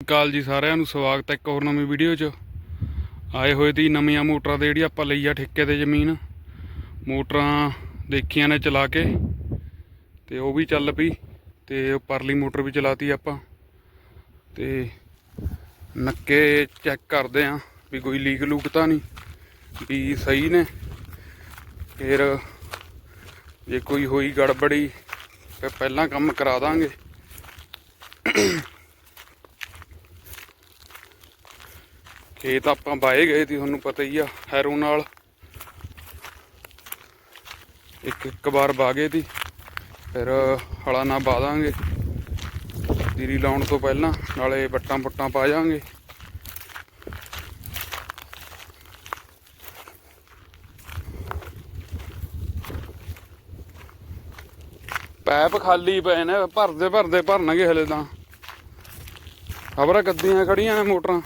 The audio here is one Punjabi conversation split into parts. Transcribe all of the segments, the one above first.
ਕਾਲ ਜੀ ਸਾਰਿਆਂ ਨੂੰ, ਸਵਾਗਤ ਹੈ ਇੱਕ ਹੋਰ ਨਵੀਂ ਵੀਡੀਓ 'ਚ। ਆਏ ਹੋਏ ਦੀ ਨਵੀਆਂ ਮੋਟਰਾਂ ਦੇ ਜਿਹੜੀ ਆਪਾਂ ਲਈ ਆ ਠੇਕੇ ਤੇ ਜ਼ਮੀਨ, ਮੋਟਰਾਂ ਦੇਖੀਆਂ ਨੇ ਚਲਾ ਕੇ, ਤੇ ਉਹ ਵੀ ਚੱਲ ਪਈ, ਤੇ ਉਹ ਪਰਲੀ ਮੋਟਰ ਵੀ ਚਲਾਤੀ ਆਪਾਂ। ਤੇ ਨੱਕੇ ਚੈੱਕ ਕਰਦੇ ਆਂ ਵੀ ਕੋਈ ਲੀਕ ਲੂਕ ਤਾਂ ਨਹੀਂ, ਵੀ ਸਹੀ ਨੇ। ਫਿਰ ਜੇ ਕੋਈ ਹੋਈ ਗੜਬੜੀ, ਫਿਰ ਪਹਿਲਾਂ ਕੰਮ ਕਰਾ ਦਾਂਗੇ। ਖੇਤ ਆਪਾਂ ਬਾਏ ਗਏ ਸੀ, ਤੁਹਾਨੂੰ ਪਤਾ ਹੀ ਆ, ਹੈਰੋ ਨਾਲ। ਇੱਕ ਇੱਕ ਵਾਰ ਬਾਗੇ ਦੀ ਫਿਰ ਹਲਾ ਨਾ ਬਾਦਾਂਗੇ ਜੀਰੀ ਲਾਉਣ ਤੋਂ ਪਹਿਲਾਂ ਨਾਲੇ ਵੱਟਾਂ ਪੁੱਟਾਂ ਪਾ ਜਾਾਂਗੇ ਪੈਪ ਖਾਲੀ ਪਏ ਨੇ, ਭਰਦੇ ਭਰਦੇ ਭਰਨਗੇ ਹਲੇ ਤਾਂ। ਖਬਰਾਂ ਕੱਦੀਆਂ ਖੜੀਆਂ ਨੇ ਮੋਟਰਾਂ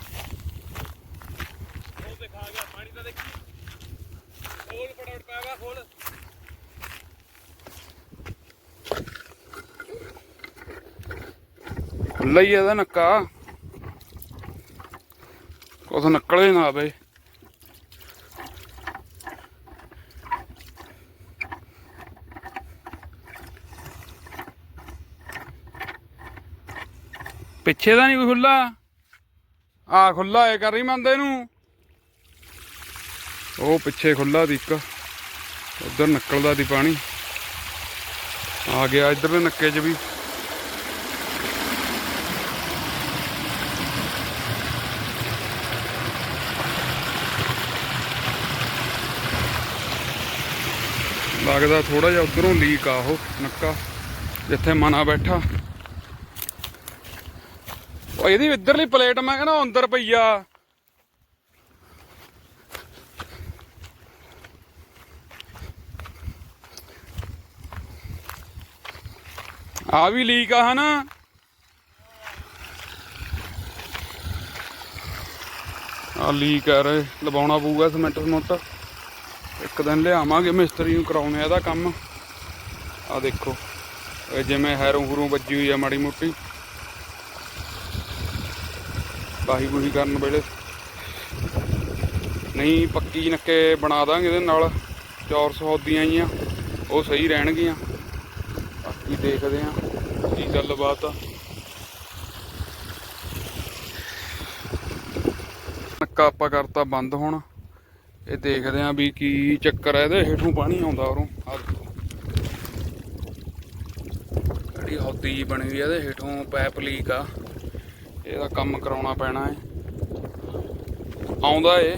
ਉਹ ਦਿਖਾ ਗਿਆ ਪਾਣੀ ਤਾਂ ਦੇਖੀ ਖੋਲ ਫਟਾਫਟ ਪਾਗਾ ਖੋਲ ਖੁੱਲਾ ਹੀ ਇਹਦਾ ਨੱਕਾ। ਕੁਛ ਨਿਕਲੇ ਨਾ ਆਵੇ ਪਿੱਛੇ ਦਾ ਨਹੀਂ ਕੋਈ ਖੁੱਲਾ ਆ ਖੁੱਲਾ ਏ ਕਰ ਰਹੀ ਮੰਦੇ ਨੂੰ। ਉਹ ਪਿੱਛੇ ਖੁੱਲਾ ਦੀ ਇੱਕ। ਉਧਰ ਨਿਕਲਦਾ ਦੀ ਪਾਣੀ। ਆ ਗਿਆ ਇੱਧਰ ਨੱਕੇ 'ਚ ਵੀ। ਲੱਗਦਾ ਥੋੜਾ ਜਿਹਾ ਉਧਰੋਂ ਲੀਕ ਆ ਉਹ, ਨੱਕਾ। ਜਿੱਥੇ ਮਨਾ ਬੈਠਾ। ਉਹ ਇਹਦੀ ਇੱਧਰਲੀ ਪਲੇਟ ਮੈਂ ਕਹਿੰਦਾ ਅੰਦਰ ਪਈ ਆ। ਆ ਵੀ ਲੀਕ ਆ ਹਨਾ। ਆ ਲੀਕ ਆ ਰੇ, ਲਵਾਉਣਾ ਪਊਗਾ ਸਮੈਂਟ ਸਮੁੰਟ। ਇੱਕ ਦਿਨ ਲਿਆਵਾਂਗੇ ਮਿਸਤਰੀ ਨੂੰ ਕਰਾਉਣੇ ਆ ਇਹਦਾ ਕੰਮ। ਆ ਦੇਖੋ ਜਿਵੇਂ ਹੈਰੋਂ ਹੂਰੋਂ ਵੱਜੀ ਹੋਈ ਆ ਮਾੜੀ ਮੋਟੀ। ਬਾਹੀ ਬੂਹੀ ਕਰਨ ਵੇਲੇ। ਨਹੀਂ, ਪੱਕੀ ਨੱਕੇ ਬਣਾ ਦਾਂਗੇ ਇਹਦੇ ਨਾਲ। ਚੌਰ ਸੌਦੀਆਂ ਹੀ ਆ, ਉਹ ਸਹੀ ਰਹਿਣਗੀਆਂ। ਬਾਕੀ ਦੇਖਦੇ ਆ ਕੀ ਗੱਲਬਾਤ ਆ। ਨੱਕਾ ਆਪਾਂ ਕਰਤਾ ਬੰਦ ਹੁਣ। ਇਹ ਦੇਖਦੇ ਆਂ ਵੀ ਕੀ ਚੱਕਰ ਹੈ ਇਹਦੇ ਹੇਠੋਂ ਪਾਣੀ ਆਉਂਦਾ ਉਰੋਂ। ਆਹ ਦੇਖੋ। ਜਿਹੜੀ ਹੌਦੀ ਜੀ ਬਣੀ ਹੋਈ ਆ ਇਹਦੇ ਹੇਠੋਂ ਪਾਈਪ ਲੀਕ ਆ। ਇਹਦਾ ਕੰਮ ਕਰਾਉਣਾ ਪੈਣਾ ਹੈ ਆਉਂਦਾ ਏ।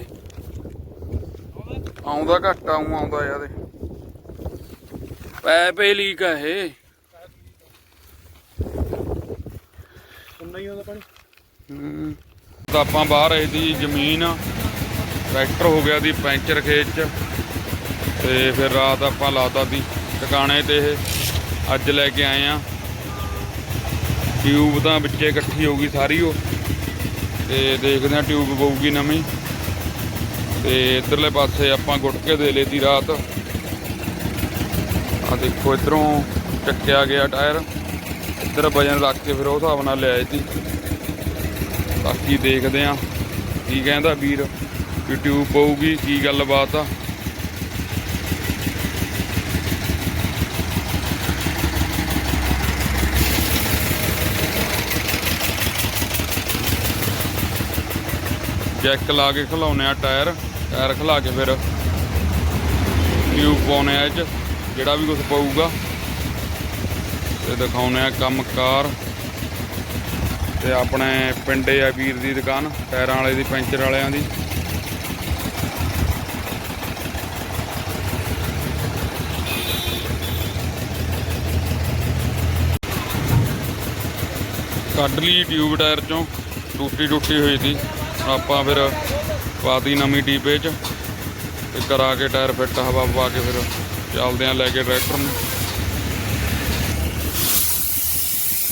ਆਉਂਦਾ ਘੱਟ ਆਉਂ ਆਉਂਦਾ ਯਾਰ ਪਾਈਪ ਹੀ ਲੀਕ ਆ ਇਹ। ਸੁਣਨਾ ਹੀ ਆਉਂਦਾ ਪਾਣੀ। ਹੂੰ। ਤਾਂ ਆਪਾਂ ਬਾਹਰ ਆਏ ਦੀ ਜ਼ਮੀਨ ਟਰੈਕਟਰ ਹੋ ਗਿਆ ਦੀ ਪੈਂਚਰ ਖੇਤ ਚ ਤੇ ਫਿਰ ਰਾਤ ਆਪਾਂ ਲਾਤਾ ਦੀ ਟਿਕਾਣੇ ਤੇ ਇਹ। ਅੱਜ ਲੈ ਕੇ ਆਏ ਆ। ਟਿਊਬ ਤਾਂ ਵਿੱਚੇ ਇਕੱਠੀ ਹੋ ਗਈ ਸਾਰੀ ਉਹ। ਤੇ ਦੇਖਦੇ ਆ ਟਿਊਬ ਪਊਗੀ ਨਵੀਂ। ਤੇ ਇਧਰਲੇ ਪਾਸੇ ਆਪਾਂ ਗੁੱਟ ਕੇ ਦੇ ਲੇਤੀ ਰਾਤ। ਆ ਦੇਖੋ ਇਧਰੋਂ ਚੱਕਿਆ ਗਿਆ ਟਾਇਰ। ਇੱਧਰ ਵਜਨ ਰੱਖ ਕੇ ਫਿਰ ਉਹ ਹਿਸਾਬ ਨਾਲ ਲਿਆਏ ਸੀ ਬਾਕੀ ਦੇਖਦੇ ਆ ਕੀ ਕਹਿੰਦਾ ਵੀਰ। ਕਿ ਟਿਊਬ ਪਊਗੀ, ਕੀ ਗੱਲਬਾਤ ਆ? ਜੈਕ ਲਾ ਕੇ ਖਲਾਉਨੇ ਆ ਟਾਇਰ ਟਾਇਰ ਖਲਾ ਕੇ ਫਿਰ ਟਿਊਬ ਪਾਉਨੇ ਆ ਇਹ 'ਚ, ਜਿਹੜਾ ਵੀ ਕੁਝ ਪਊਗਾ। ਤੇ ਦਿਖਾਉਨੇ ਆ ਕੰਮਕਾਰ। ਤੇ ਆਪਣੇ ਪਿੰਡੇ ਆ ਵੀਰ ਦੀ ਦੁਕਾਨ, ਟਾਇਰਾਂ ਵਾਲੇ ਦੀ, ਪੈਂਚਰ ਵਾਲਿਆਂ ਦੀ। ਕੱਢ ਲਈ ਟਿਊਬ ਟਾਇਰ ਚੋਂ, ਟੁੱਟੀ ਟੂਟੀ ਹੋਈ ਸੀ। ਆਪਾਂ ਫਿਰ ਪਾਤੀ ਨਵੀਂ ਡੀਪੇ ਚ ਤੇ ਕਰਾ ਕੇ ਟਾਇਰ ਫਿੱਟ ਹਵਾ ਪਵਾ ਕੇ ਫਿਰ ਚੱਲਦੇ ਆ ਲੈ ਕੇ ਟਰੈਕਟਰ ਨੂੰ।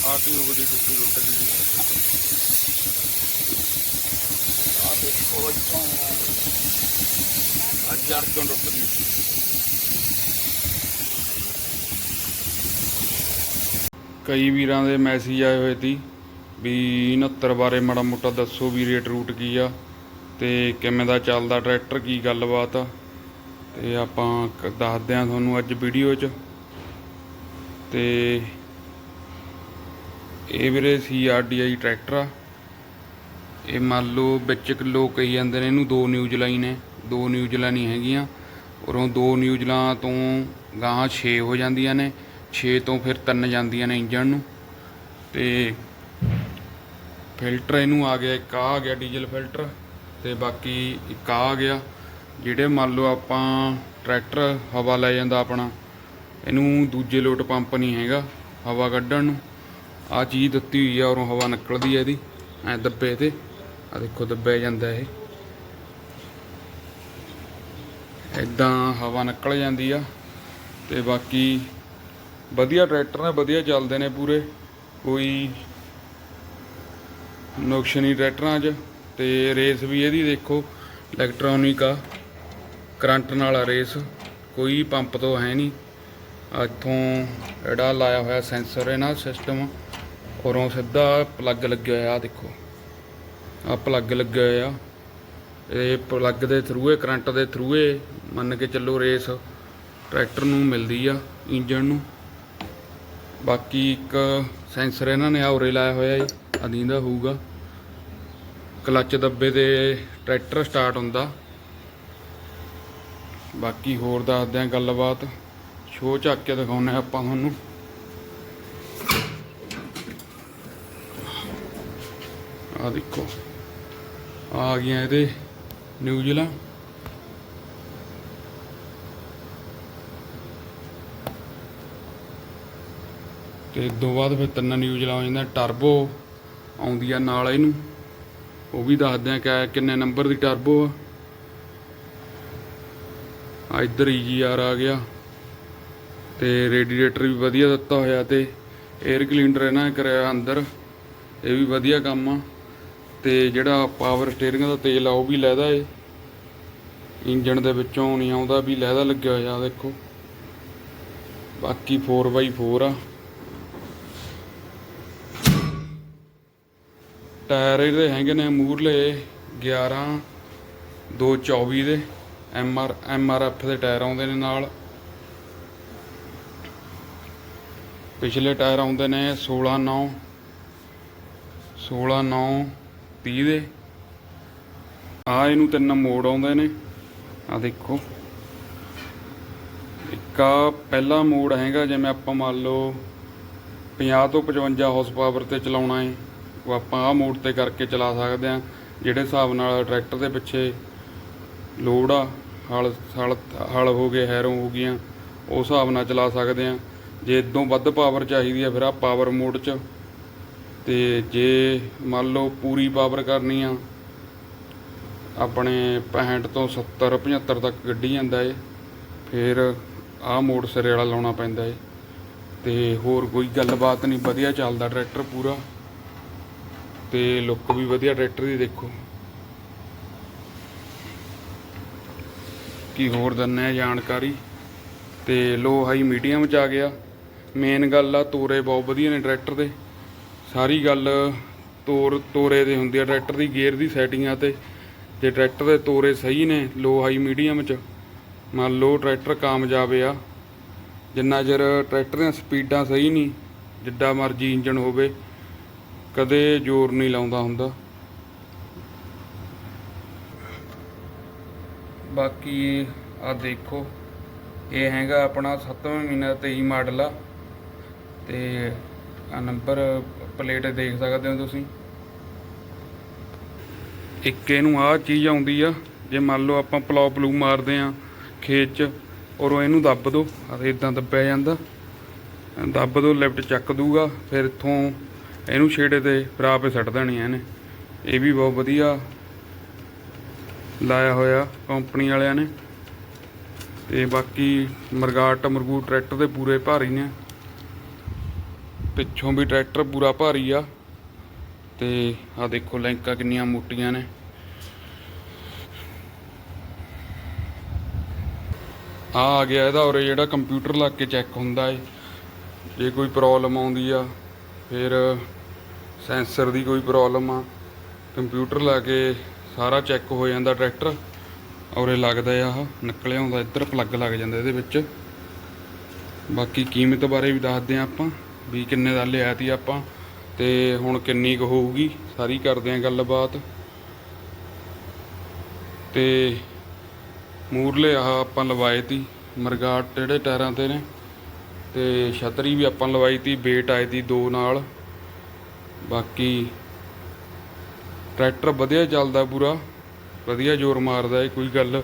ਆ ਟਿਊਬ ਦੀ ਟੁੱਟੀ ਟੁੱਟ ਗਈ ਆ ਦੇਖੋ ਇੱਥੋਂ ਆ ਜੜ ਤੋਂ ਟੁੱਟ ਗਈ ਕਈ ਵੀਰਾਂ ਦੇ ਮੈਸੇਜ ਆਏ ਹੋਏ ਸੀ ਵੀ 69 ਬਾਰੇ ਮਾੜਾ ਮੋਟਾ ਦੱਸੋ ਵੀ ਰੇਟ ਰੂਟ ਕੀ ਆ ਤੇ ਕਿਵੇਂ ਦਾ ਚੱਲਦਾ ਟਰੈਕਟਰ, ਕੀ ਗੱਲਬਾਤ ਆ। ਤੇ ਆਪਾਂ ਕ- ਦੱਸਦੇ ਆ ਤੁਹਾਨੂੰ ਅੱਜ ਵੀਡੀਓ 'ਚ। ਤੇ ਇਹ ਵੀਰੇ ਸੀਆਰਡੀਆਈ ਟਰੈਕਟਰ ਆ। ਇਹ ਮੰਨ ਲਓ ਵਿੱਚ ਲੋਕ ਕਹੀ ਜਾਂਦੇ ਨੇ ਇਹਨੂੰ ਦੋ ਨਿਊਜ਼ ਲਾਈਨ ਨੇ ਦੋ ਨਿਊਜ਼ ਲਾਈਨ ਹੈਗੀਆਂ। ਉਰੋਂ ਦੋ ਨਿਊਜ਼ਲਾਂ ਤੋਂ ਗਾਹਾਂ 6 ਹੋ ਜਾਂਦੀਆਂ ਨੇ 6 ਤੋਂ ਫਿਰ ਤਿੰਨ ਜਾਂਦੀਆਂ ਨੇ ਇੰਜਣ ਨੂੰ। ਤੇ ਫਿਲਟਰ ਇਹਨੂੰ ਆ ਗਿਆ, ਇੱਕ ਆ ਗਿਆ ਡੀਜ਼ਲ ਫਿਲਟਰ ਤੇ ਬਾਕੀ ਇੱਕ ਆ ਗਿਆ। ਜਿਹੜੇ ਮੰਨ ਲਓ ਆਪਾਂ ਟਰੈਕਟਰ ਹਵਾ ਲੈ ਜਾਂਦਾ ਆਪਣਾ, ਇਹਨੂੰ ਦੂਜੇ ਲੋਟ ਪੰਪ ਨਹੀਂ ਹੈਗਾ, ਹਵਾ ਕੱਢਣ ਨੂੰ। ਆ ਚੀਜ਼ ਦਿੱਤੀ ਹੋਈ ਆ ਔਰੋਂ ਹਵਾ ਨਿਕਲਦੀ ਹੈ ਇਹਦੀ, ਐ ਦੱਬੇ ਤੇ। ਆ ਦੇਖੋ ਦੱਬਿਆ ਜਾਂਦਾ ਇਹ। ਇਦਾਂ ਹਵਾ ਨਿਕਲ ਜਾਂਦੀ ਆ ਤੇ ਬਾਕੀ ਵਧੀਆ ਟਰੈਕਟਰ ਨੇ, ਵਧੀਆ ਚੱਲਦੇ ਨੇ ਪੂਰੇ। ਕੋਈ ਨੁਕਸ਼ਨੀ ਟਰੈਕਟਰਾਂ 'ਚ ਤੇ ਰੇਸ ਵੀ ਇਹਦੀ ਦੇਖੋ, ਇਲੈਕਟ੍ਰੋਨਿਕ ਆ ਕਰੰਟ ਨਾਲ ਆ ਰੇਸ, ਕੋਈ ਪੰਪ ਤੋਂ ਹੈ ਨਹੀਂ। ਇੱਥੋਂ ਜਿਹੜਾ ਲਾਇਆ ਹੋਇਆ ਸੈਂਸਰ ਹੈ ਨਾ ਸਿਸਟਮ ਔਰੋਂ ਸਿੱਧਾ ਪਲੱਗ ਲੱਗਿਆ ਹੋਇਆ ਆ ਦੇਖੋ। ਆ ਪਲੱਗ ਲੱਗਿਆ ਹੋਇਆ। ਇਹ ਪਲੱਗ ਦੇ ਥਰੂ ਇਹ ਕਰੰਟ ਦੇ ਥਰੂ ਇਹ ਮੰਨ ਕੇ ਚੱਲੋ ਰੇਸ ਟਰੈਕਟਰ ਨੂੰ ਮਿਲਦੀ ਆ ਇੰਜਨ ਨੂੰ। ਬਾਕੀ ਇੱਕ ਸੈਂਸਰ ਇਹਨਾਂ ਨੇ ਆਉਰੇ ਲਾਇਆ ਹੋਇਆ ਜੀ ਅਦੀਂਦਾ ਹੋਊਗਾ। ਕਲੱਚ ਦੱਬੇ ਤੇ ਟਰੈਕਟਰ ਸਟਾਰਟ ਹੁੰਦਾ। ਬਾਕੀ ਹੋਰ ਦੱਸਦੇ ਆ ਗੱਲਬਾਤ। ਸ਼ੋਅ ਚੱਕ ਕੇ ਦਿਖਾਉਨੇ ਆਪਾਂ ਤੁਹਾਨੂੰ। ਆ ਦੇਖੋ, ਆ ਗਈਆਂ ਇਹਦੇ ਨਿਊਜ਼ਲਾਂ ਤੇ ਦੋ ਬਾਅਦ ਫਿਰ ਤਿੰਨ ਨਿਊਜ਼ਲਾਂ ਆ ਜਾਂਦਾ ਟਰਬੋ। ਆਉਂਦੀ ਆ ਨਾਲ ਇਹਨੂੰ। ਉਹ ਵੀ ਦੱਸਦੇ ਆ ਕਿ ਕਿੰਨੇ ਨੰਬਰ ਦੀ ਟਰਬੋ ਆ। ਆ ਇੱਧਰ ਈਜੀਆਰ ਆ ਗਿਆ। ਤੇ ਰੇਡੀਏਟਰ ਵੀ ਵਧੀਆ ਦਿੱਤਾ ਹੋਇਆ ਤੇ 에ਅਰ ਕਲੀਨਰ ਇਹਨਾਂ ਨੇ ਕਰਿਆ ਅੰਦਰ। ਇਹ ਵੀ ਵਧੀਆ ਕੰਮ ਆ। ਤੇ ਜਿਹੜਾ ਪਾਵਰ ਸਟੀਅਰਿੰਗ ਦਾ ਤੇਲ ਆ, ਉਹ ਵੀ ਲੈਦਾ ਏ। ਇੰਜਣ ਦੇ ਵਿੱਚੋਂ ਨਹੀਂ ਆਉਂਦਾ, ਵੀ ਲੈਦਾ ਲੱਗਿਆ ਹੋਇਆ, ਦੇਖੋ। ਬਾਕੀ 4x4 ਆ। ਟਾਇਰ ਇਹਦੇ ਹੈਗੇ ਨੇ ਮੂਰਲੇ 11 224 ਦੇ, M R M R F ਦੇ ਟਾਇਰ ਆਉਂਦੇ ਨੇ ਨਾਲ। ਪਿਛਲੇ ਟਾਇਰ ਆਉਂਦੇ ਨੇ 16 9 16 9 30 ਦੇ। ਆ ਇਹਨੂੰ ਤਿੰਨ ਮੋੜ ਆਉਂਦੇ ਨੇ। ਆ ਦੇਖੋ। ਇੱਕ ਆ ਪਹਿਲਾ ਮੋੜ ਹੈਗਾ, ਜਿਵੇਂ ਆਪਾਂ ਮੰਨ ਲਓ 50 ਤੋਂ 55 ਹਾਰਸ ਪਾਵਰ ਤੇ ਚਲਾਉਣਾ ਹੈ। ਆਪਾਂ ਆ ਮੋੜ ਤੇ ਕਰਕੇ ਚਲਾ ਸਕਦੇ ਆ ਜਿਹੜੇ ਹਿਸਾਬ ਨਾਲ ਟਰੈਕਟਰ ਦੇ ਪਿੱਛੇ ਲੋਡ ਆ, ਹਲ ਹਲ ਹਲ ਹੋ ਗਏ, ਹੈਰੋਂ ਹੋ ਗਈਆਂ ਉਸ ਹਿਸਾਬ ਨਾਲ ਚਲਾ ਸਕਦੇ ਆ ਜੇ ਇਦੋਂ ਵੱਧ ਪਾਵਰ ਚਾਹੀਦੀ ਆ ਫਿਰ ਆ ਪਾਵਰ ਮੋਡ 'ਚ। ਤੇ ਜੇ ਮੰਨ ਲਓ ਪੂਰੀ ਪਾਵਰ ਕਰਨੀ ਆ, ਆਪਣੇ 65 ਤੋਂ 70 75 ਤੱਕ ਗੱਡੀ ਜਾਂਦਾ ਏ, ਫਿਰ ਆਹ ਮੋੜ ਸਿਰੇ ਵਾਲਾ ਲਾਉਣਾ ਪੈਂਦਾ ਏ। ਤੇ ਹੋਰ ਕੋਈ ਗੱਲਬਾਤ ਨਹੀਂ, ਵਧੀਆ ਚੱਲਦਾ ਟਰੈਕਟਰ ਪੂਰਾ। ਤੇ ਲੁੱਕ ਵੀ ਵਧੀਆ ਟਰੈਕਟਰ ਦੀ ਦੇਖੋ। ਕੀ ਹੋਰ ਦਿੰਨੇ ਆ ਜਾਣਕਾਰੀ। ਤੇ ਲੋ ਹਾਈ ਮੀਡੀਅਮ ਚ ਆ ਗਿਆ। ਮੇਨ ਗੱਲ ਆ, ਤੋਰੇ ਬਹੁਤ ਵਧੀਆ ਨੇ ਟਰੈਕਟਰ ਦੇ। ਸਾਰੀ ਗੱਲ ਤੋਰ, ਤੋਰੇ ਦੇ ਹੁੰਦੀ ਆ ਟਰੈਕਟਰ ਦੀ ਗੇਅਰ ਦੀ ਸੈਟਿੰਗਾਂ ਤੇ। ਜੇ ਟਰੈਕਟਰ ਦੇ ਤੋਰੇ ਸਹੀ ਨੇ ਲੋ ਹਾਈ ਮੀਡੀਅਮ ਚ, ਮੰਨ ਲਓ ਟਰੈਕਟਰ ਕਾਮਯਾਬ ਆ। ਜਿੰਨਾ ਚਿਰ ਟਰੈਕਟਰ ਦੀਆਂ ਸਪੀਡਾਂ ਸਹੀ ਨਹੀਂ, ਜਿੱਡਾ ਮਰਜ਼ੀ ਇੰਜਨ ਹੋਵੇ ਕਦੇ ਜ਼ੋਰ ਨਹੀਂ ਲਾਉਂਦਾ ਹੁੰਦਾ। ਬਾਕੀ ਆ ਦੇਖੋ, ਇਹ ਹੈਗਾ ਆਪਣਾ 7ਵੇਂ ਮਹੀਨੇ ਦਾ 23 ਮਾਡਲ ਆ। ਤੇ ਆ ਨੰਬਰ ਪਲੇਟ ਦੇਖ ਸਕਦੇ ਹੋ ਤੁਸੀਂ। ਇੱਕ ਇਹਨੂੰ ਆਹ ਚੀਜ਼ ਆਉਂਦੀ ਆ, ਜੇ ਮੰਨ ਲਓ ਆਪਾਂ ਪਲਾਉ ਪਲੂ ਮਾਰਦੇ ਆ ਖੇਤ 'ਚ, ਔਰ ਉਹ ਇਹਨੂੰ ਦੱਬ ਦੋ ਅਤੇ ਇਦਾਂ ਦੱਬਿਆ ਜਾਂਦਾ। ਦੱਬ ਦੋ, ਲਿਫਟ ਚੱਕ ਦੂਗਾ, ਫਿਰ ਇੱਥੋਂ ਇਹਨੂੰ ਛੇੜੇ ਤੇ ਫਿਰ ਆਪੇ ਸੱਟ ਦੇਣੀ ਆ ਇਹਨੇ। ਇਹ ਵੀ ਬਹੁਤ ਵਧੀਆ ਲਾਇਆ ਹੋਇਆ ਕੰਪਨੀ ਵਾਲਿਆਂ ਨੇ। ਤੇ ਬਾਕੀ ਮਰਗਾਟ ਮਰਗੂ ਟਰੈਕਟਰ ਦੇ ਪੂਰੇ ਭਾਰੀ ਨੇ। ਪਿੱਛੋਂ ਵੀ ਟਰੈਕਟਰ ਪੂਰਾ ਭਾਰੀ ਆ। ਤੇ ਆ ਦੇਖੋ ਲੈਂਕਾਂ ਕਿੰਨੀਆਂ ਮੋਟੀਆਂ ਨੇ। ਆ ਆ ਗਿਆ ਇਹਦਾ ਉਰੇ ਜਿਹੜਾ ਕੰਪਿਊਟਰ ਲੱਗ ਕੇ ਚੈੱਕ ਹੁੰਦਾ ਏ। ਜੇ ਕੋਈ ਪ੍ਰੋਬਲਮ ਆਉਂਦੀ ਆ ਫਿਰ ਸੈਂਸਰ ਦੀ ਕੋਈ ਪ੍ਰੋਬਲਮ ਆ, ਕੰਪਿਊਟਰ ਲਾ ਕੇ ਸਾਰਾ ਚੈੱਕ ਹੋ ਜਾਂਦਾ ਟਰੈਕਟਰ ਔਰੇ ਲੱਗਦਾ ਆ ਆਹ, ਨਿਕਲਿਆ ਹੁੰਦਾ ਇੱਧਰ, ਪਲੱਗ ਲੱਗ ਜਾਂਦਾ ਇਹਦੇ ਵਿੱਚ। ਬਾਕੀ ਕੀਮਤ ਬਾਰੇ ਵੀ ਦੱਸਦੇ ਆ ਆਪਾਂ, ਵੀ ਕਿੰਨੇ ਦਾ ਲਿਆ ਤੀ ਆਪਾਂ, ਤੇ ਹੁਣ ਕਿੰਨੀ ਕੁ ਹੋਊਗੀ, ਸਾਰੀ ਕਰਦੇ ਆ ਗੱਲਬਾਤ। ਤੇ ਮੂਰਲੇ ਆਹ ਆਪਾਂ ਲਵਾਏ ਤੀ, ਮਰਗਾਟ, ਜਿਹੜੇ ਟਾਇਰਾਂ ਤੇ ਨੇ। ਤੇ ਛਤਰੀ ਵੀ ਆਪਾਂ ਲਵਾਈ ਤੀ, ਬੇਟ ਆਏ ਤੀ ਦੋ ਨਾਲ। ਬਾਕੀ ਟਰੈਕਟਰ ਵਧੀਆ ਚੱਲਦਾ ਪੂਰਾ, ਵਧੀਆ ਜ਼ੋਰ ਮਾਰਦਾ ਏ ਕੋਈ ਗੱਲ,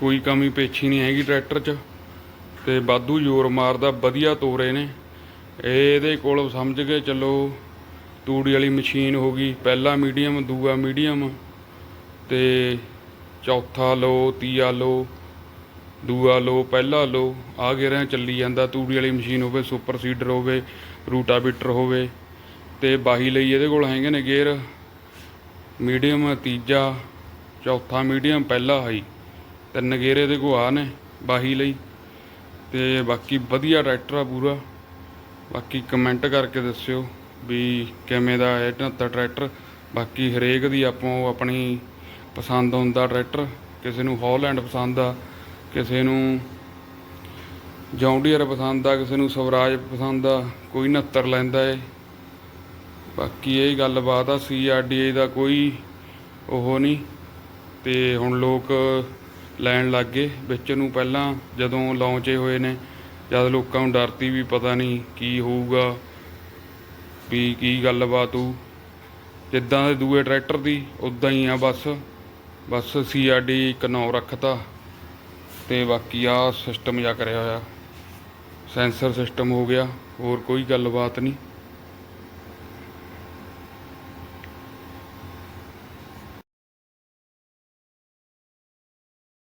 ਕੋਈ ਕਮੀ ਪੇਛੀ ਨਹੀਂ ਹੈਗੀ ਟਰੈਕਟਰ 'ਚ। ਤੇ ਬਾਦੂ ਜ਼ੋਰ ਮਾਰਦਾ, ਵਧੀਆ ਤੋਰੇ ਨੇ। ਇਹ ਇਹਦੇ ਕੋਲ ਸਮਝ ਕੇ ਚੱਲੋ, ਤੂੜੀ ਵਾਲੀ ਮਸ਼ੀਨ ਹੋ ਗਈ, ਪਹਿਲਾ ਮੀਡੀਅਮ, ਦੂਆ ਮੀਡੀਅਮ। ਤੇ ਚੌਥਾ ਲੋ ਤੀਆ ਲੋ ਦੂਆ ਲੋ, ਪਹਿਲਾ ਲੋ ਆ ਗੇਰਿਆਂ ਚੱਲੀ ਜਾਂਦਾ, ਤੂੜੀ ਵਾਲੀ ਮਸ਼ੀਨ ਹੋਵੇ, ਸੁਪਰ ਸੀਡਰ ਹੋਵੇ, ਰੂਟਾਵੀਟਰ ਹੋਵੇ, ਤੇ ਬਾਹੀ ਲਈ ਇਹਦੇ ਕੋਲ ਹੈਗੇ ਨੇ ਗੇਅਰ। ਮੀਡੀਅਮ, ਤੀਜਾ, ਚੌਥਾ ਮੀਡੀਅਮ, ਪਹਿਲਾ ਹਾਈ। ਤਿੰਨ ਗੇਅਰ ਇਹਦੇ ਕੋਲ ਆ ਨੇ, ਬਾਹੀ ਲਈ। ਤੇ ਬਾਕੀ ਵਧੀਆ ਟਰੈਕਟਰ ਆ ਪੂਰਾ। ਬਾਕੀ ਕਮੈਂਟ ਕਰਕੇ ਦੱਸਿਓ ਵੀ ਕਿਵੇਂ ਦਾ ਹੈ 79 ਟਰੈਕਟਰ। ਬਾਕੀ ਹਰੇਕ ਦੀ ਆਪੋ ਆਪਣੀ ਪਸੰਦ ਹੁੰਦਾ ਟਰੈਕਟਰ। ਕਿਸੇ ਨੂੰ ਹੌਲੈਂਡ ਪਸੰਦ ਆ ਕਿਸੇ ਨੂੰ ਜੌਂਡੀਅਰ ਪਸੰਦ ਆ, ਕਿਸੇ ਨੂੰ ਸਵਰਾਜ ਪਸੰਦ ਆ, ਕੋਈ 69 ਲੈਂਦਾ ਏ। ਬਾਕੀ ਇਹ ਗੱਲਬਾਤ ਆ ਸੀਆਰਡੀਏ ਦਾ ਕੋਈ ਉਹ ਨਹੀਂ। ਤੇ ਹੁਣ ਲੋਕ ਲੈਣ ਲੱਗ ਗਏ। ਵਿੱਚ ਨੂੰ ਪਹਿਲਾਂ ਜਦੋਂ ਲਾਂਚੇ ਹੋਏ ਨੇ, ਜਦ ਲੋਕਾਂ ਨੂੰ ਡਰਤੀ ਵੀ ਪਤਾ ਨਹੀਂ ਕੀ ਹੋਊਗਾ, ਵੀ ਕੀ ਗੱਲਬਾਤ ਹੋਊ। ਜਿੱਦਾਂ ਦੇ ਦੂਏ ਟਰੈਕਟਰ ਦੀ ਉਦਾਂ ਹੀ ਆ ਬਸ। ਬਸ ਸੀਆਰਡੀ ਇੱਕ ਨੌ ਰੱਖਤਾ। ਤੇ ਬਾਕੀ ਆ ਸਿਸਟਮ ਜਾ ਕਰਿਆ ਹੋਇਆ। ਸੈਂਸਰ ਸਿਸਟਮ ਹੋ ਗਿਆ, ਹੋਰ ਕੋਈ ਗੱਲਬਾਤ ਨਹੀਂ।